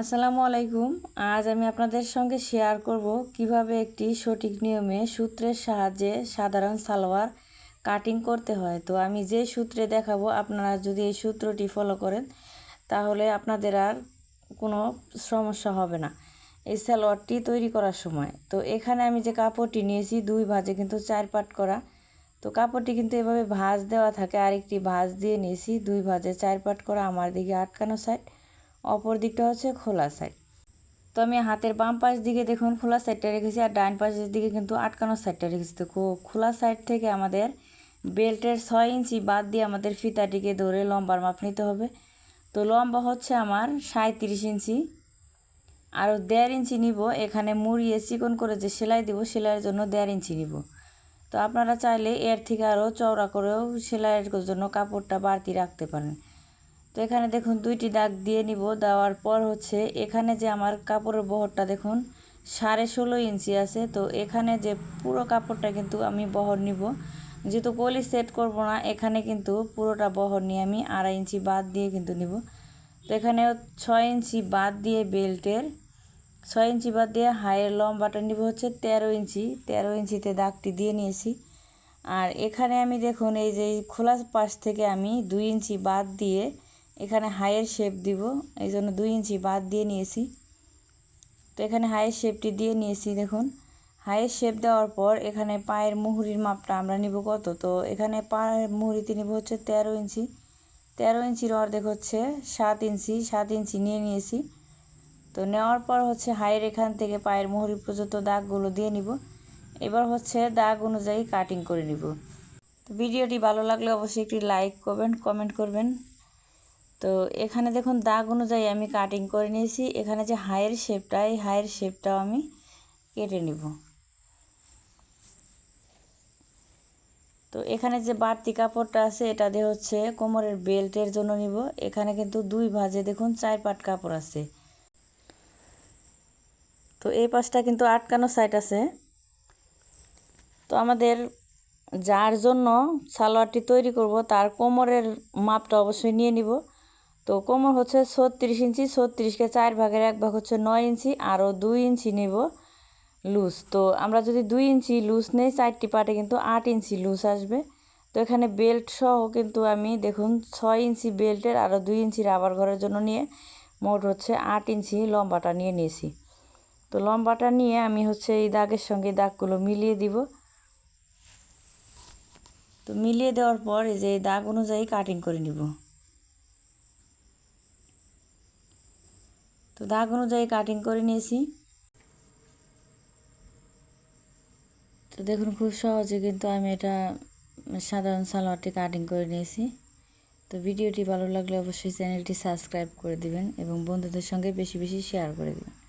আসসালামু আলাইকুম। আজ আমি আপনাদের সঙ্গে শেয়ার করব কীভাবে একটি সঠিক নিয়মে সূত্রের সাহায্যে সাধারণ সালোয়ার কাটিং করতে হয়। তো আমি যে সূত্রে দেখাবো, আপনারা যদি এই সূত্রটি ফলো করেন, তাহলে আপনাদের আর কোনো সমস্যা হবে না এই সালোয়ারটি তৈরি করার সময়। তো এখানে আমি যে কাপড়টি নিয়েছি, দুই ভাজে কিন্তু চার পাট করা। তো কাপড়টি কিন্তু এভাবে ভাঁজ দেওয়া থাকে। আরেকটি ভাঁজ দিয়ে নিয়েছি, দুই ভাজে চার পাট করা। আমার দিকে আটকানো সাইড অপর দিকটা হচ্ছে খোলা সাইড তো আমি হাতের বাম পাশ দিকে দেখুন খোলা সাইডটা রেখেছি আর ডান পাশের দিকে কিন্তু আটকানো সাইডটা রেখেছি। তো খোলা সাইড থেকে আমাদের বেল্টের ছয় ইঞ্চি বাদ দিয়ে আমাদের ফিতাটিকে ধরে লম্বার মাপ নিতে হবে। তো লম্বা হচ্ছে আমার সাঁত্রিশ ইঞ্চি। আরও দেড় ইঞ্চি নিব, এখানে মুড়িয়ে চিকন করে যে সেলাই দিব, সেলাইয়ের জন্য দেড় ইঞ্চি নিব। তো আপনারা চাইলে এর থেকে আরও চওড়া করেও সেলাইয়ের জন্য কাপড়টা বাড়তি রাখতে পারেন। তো এখানে দেখুন দুইটি দাগ দিয়ে নিব। দেওয়ার পর হচ্ছে এখানে যে আমার কাপড়ের বহরটা দেখুন, সাড়ে ষোলো ইঞ্চি আছে। তো এখানে যে পুরো কাপড়টা কিন্তু আমি বহর নিব। যেহেতু কলি সেট করব না, এখানে কিন্তু পুরোটা বহর নিয়ে আমি আড়াই ইঞ্চি বাদ দিয়ে কিন্তু নিব। তো এখানে ছয় ইঞ্চি বাদ দিয়ে বেল্টের, ছয় ইঞ্চি বাদ দিয়ে হাইয়ের লম্বাটা নিব হচ্ছে তেরো ইঞ্চি। তেরো ইঞ্চিতে দাগটি দিয়ে নিয়েছি। আর এখানে আমি দেখুন এই যে খোলা পাশ থেকে আমি দুই ইঞ্চি বাদ দিয়ে এখানে হাইয়ের শেপ দিব এই জন্য দুই ইঞ্চি বাদ দিয়ে নিয়েছি। তো এখানে হাইয়ের শেপটি দিয়ে নিয়েছি, দেখুন। হাইয়ের শেপ দেওয়ার পর এখানে পায়ের মুহুরির মাপটা আমরা নিব কত? তো এখানে পায়ের মুহুরিতে নিব হচ্ছে তেরো ইঞ্চি। তেরো ইঞ্চির অর্ধেক হচ্ছে সাত ইঞ্চি সাত ইঞ্চি নিয়ে নিয়েছি। তো নেওয়ার পর হচ্ছে হাইয়ের এখান থেকে পায়ের মুহুরি পর্যন্ত দাগগুলো দিয়ে নিব। এবার হচ্ছে দাগ অনুযায়ী কাটিং করে নিব। তো ভিডিওটি ভালো লাগলে অবশ্যই একটি লাইক করবেন কমেন্ট করবেন। তো এখানে দেখুন দাগ অনুযায়ী আমি কাটিং করে নিয়েছি। এখানে যে হায়ের শেপটা এই হায়ের শেপটাও আমি কেটে নিব। তো এখানে যে বাড়তি কাপড়টা আছে, এটা দিয়ে হচ্ছে কোমরের বেল্টের জন্য নিব। এখানে কিন্তু দুই ভাজে দেখুন চার পাট কাপড় আছে। তো এই পাশটা কিন্তু আটকানো সাইড আছে। তো আমাদের যার জন্য সালোয়ারটি তৈরি করব, তার কোমরের মাপটা অবশ্যই নিয়ে নিব। তো কোমর হচ্ছে ছত্রিশ ইঞ্চি, ছত্রিশকে চার ভাগের এক ভাগ হচ্ছে নয় ইঞ্চি, আরও দুই ইঞ্চি নেব লুজ তো আমরা যদি দুই ইঞ্চি লুজ নেই, চারটি পাটে কিন্তু আট ইঞ্চি লুজ আসবে। তো এখানে বেল্ট সহ কিন্তু আমি দেখুন ছয় ইঞ্চি বেল্টের আরও দুই ইঞ্চি রাবার ঘরের জন্য নিয়ে মোট হচ্ছে আট ইঞ্চি লম্বাটা নিয়ে নিয়েছি। তো লম্বাটা নিয়ে আমি হচ্ছে এই দাগের সঙ্গে দাগগুলো মিলিয়ে দিব। তো মিলিয়ে দেওয়ার পর এই যে দাগ অনুযায়ী কাটিং করে নিব। তো দাগ অনুযায়ী কাটিং করে নিয়েছি। তো দেখুন, খুব সহজে কিন্তু আমি এটা সাধারণ সালোয়ারটি কাটিং করে নিয়েছি। তো ভিডিওটি ভালো লাগলে অবশ্যই চ্যানেলটি সাবস্ক্রাইব করে দিবেন এবং বন্ধুদের সঙ্গে বেশি বেশি শেয়ার করে দেবেন।